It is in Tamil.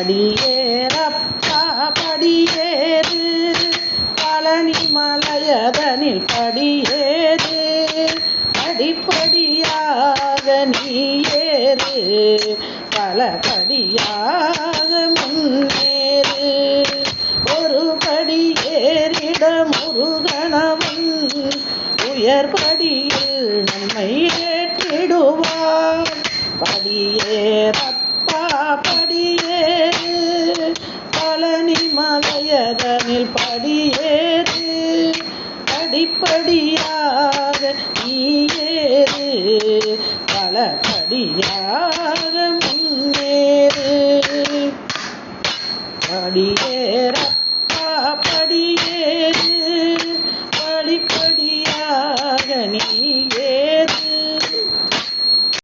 படியேறப்பா படியேறு. பழனி மலையதனில் படியேறு. படிப்படியாக நீயேறு. பல படியாக முன்னேறு. ஒரு படியேறிட ஏறிட உயர்படியே பழனி மலையதனில் படியேறு படிப்படியாக நீ ஏறு பல படியாக முன்னேறு. படியேற